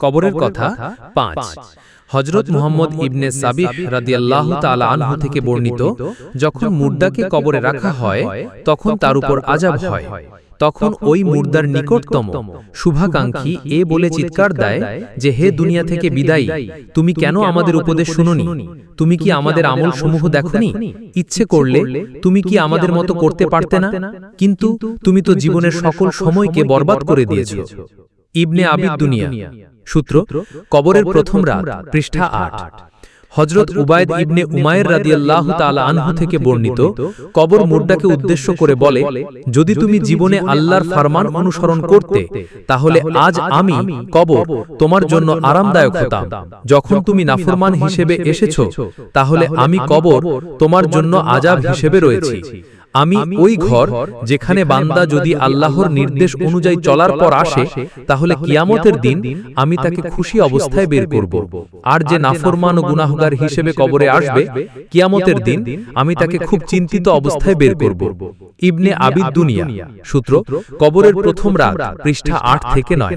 কবরের কথা পাঁচ। হজরত মুহাম্মদ ইবনে সাবিহ রাদিয়াল্লাহু আনহু থেকে বর্ণিত যখন মুর্দাকে কবরে রাখা হয় তখন তার উপর আজাব হয়। তখন ওই মুর্দার নিকটতম। শুভাকাঙ্ক্ষী এ বলে চিৎকার দেয় যে হে দুনিয়া থেকে বিদায়ী তুমি কেন আমাদের উপদেশ শুনোনি? তুমি কি আমাদের আমল সমূহ দেখনি? ইচ্ছে করলে তুমি কি আমাদের মতো করতে পারতে না? কিন্তু তুমি তো জীবনের সকল সময়কে বরবাদ করে দিয়েছ ইবনে আবিদ দুনিয়া সূত্র কবরের প্রথম রাত পৃষ্ঠা আট। হজরত উবায়দ ইবনে উমায়ের রাদিয়াল্লাহু তাআলা আনহু থেকে বর্ণিত কবর মুর্দাকে উদ্দেশ্য করে বলে যদি তুমি জীবনে আল্লাহর ফরমান অনুসরণ করতে তাহলে আজ আমি কবর তোমার জন্য আরামদায়ক হতাম। যখন তুমি নাফরমান হিসেবে এসেছ তাহলে আমি কবর তোমার জন্য আজাব হিসেবে রয়েছি। আমি ওই ঘর যেখানে বান্দা যদি আল্লাহর নির্দেশ অনুযায়ী চলার পর আসে তাহলে কিয়ামতের দিন আমি তাকে খুশি অবস্থায় বের করব। আর যে নাফরমান ও গুনাহগার হিসেবে কবরে আসবে কিয়ামতের দিন আমি তাকে খুব চিন্তিত অবস্থায় বের করব। ইবনে আবিদ দুনিয়া। সূত্র কবরের প্রথম রাত পৃষ্ঠা আট থেকে নয়।